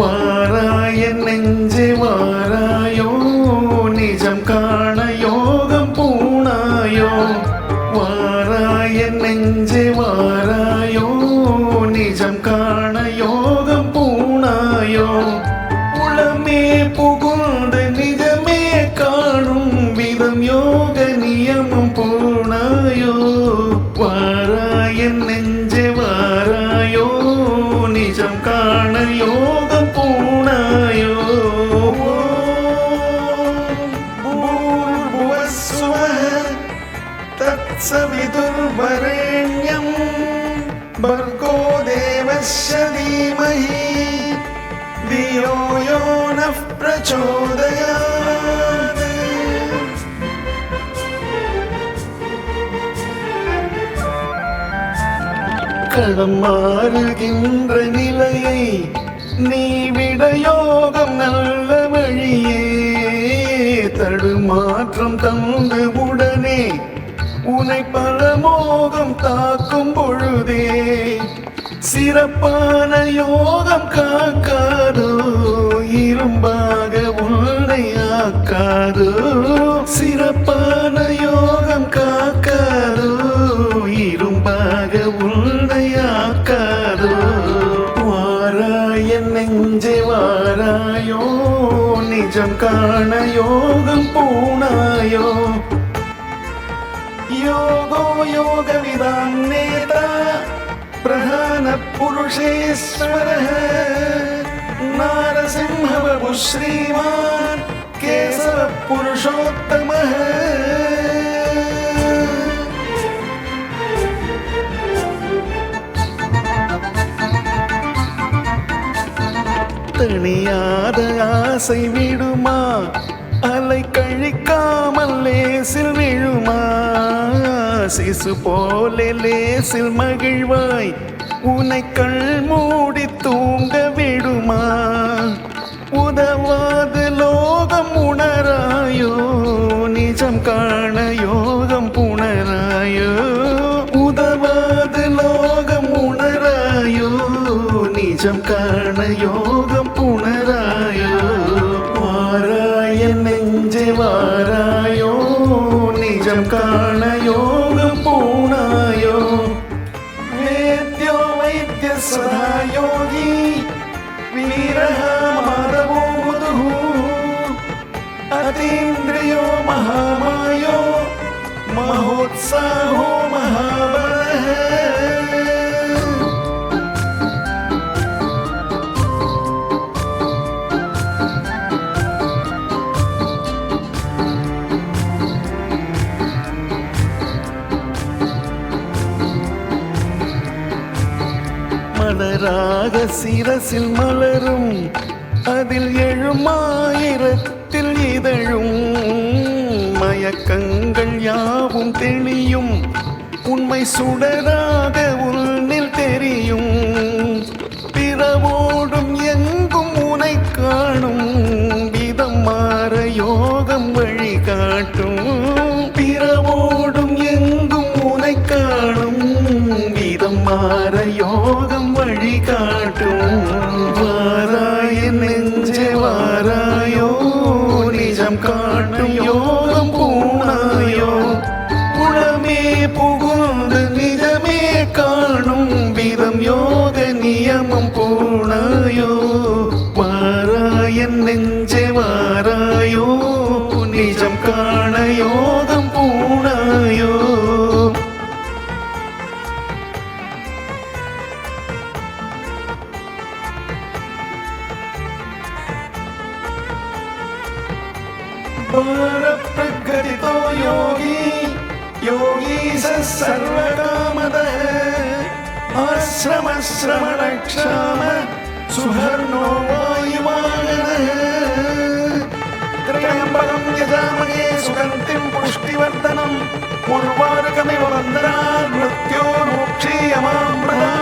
வாராய நெஞ்சு வாராயோ நிஜம் காண யோகம் பூணாயோ? வாராய நெஞ்சு வாராயோ நிஜம் காண സ്മരണ്യം ഭർഗോ ദേവശ്ശീമഹി ദിയോയോ നചോദയ കടം മാറുകിന്ദ്ര നിലയെ നീ വിടയോഗം നല്ല വഴിയേ തടുമാറ്റം തന്നു உனை பரமோகம் தாக்கும் பொழுதே சிறப்பான யோகம் காக்காதோ இரும்பாக உன்னை ஆக்காதோ சிறப்பான யோகம் காக்காதோ இரும்பாக உன்னை ஆக்காதோ. வாராய நெஞ்சே வாராயோ நிஜம் காண யோகம் பூணாயோ. योगो योगविदां नेता प्रधानपुरुषेश्वरः नारसिंहबभु श्रीमान् केशवपुरुषोत्तमः தணியாத ஆசை விடுமா அலை கழிக்காமல் லேசில் விழுமா? சிசு போல லேசில் மகிழ்வாய். உனை கண் மூடி தூங்க விடுமா? உதவாது லோகம் உணராயோ? நிஜம் காண யோகம் புணராயோ? वैद्य सदा योगी वीरः माधवो मधुः अतीन्द्रियो महामायो महोत्साहो மலராக சிரசில் மலரும் அதில் எழுமாயிரத்தில் இதழும். மயக்கங்கள் யாவும் தெளியும் உண்மை சுடராக உன்னில் தெரியும். பிறவோ யோகம் வழிகாட்டும் வாராய நெஞ்சே வாராயோ நிஜம் காட்டும். யோகம் பூணாயோ குணமே புகுந்து நிஜமே காணும். விதம் யோக நியமம் பூணாயோ வாராய நெஞ்சே வாராயோ நிஜம் காணும். प्रगतितो योगी योगी स सर्वकामदः आश्रमश्रमणक्षाम सुभर्णो वायुवागनः त्र्यम्बकं यजामहे सुगन्धिं पुष्टिवर्धनम् उर्वारुकमिव वन्दनात् मृत्योर्मुक्षीयमामृतात्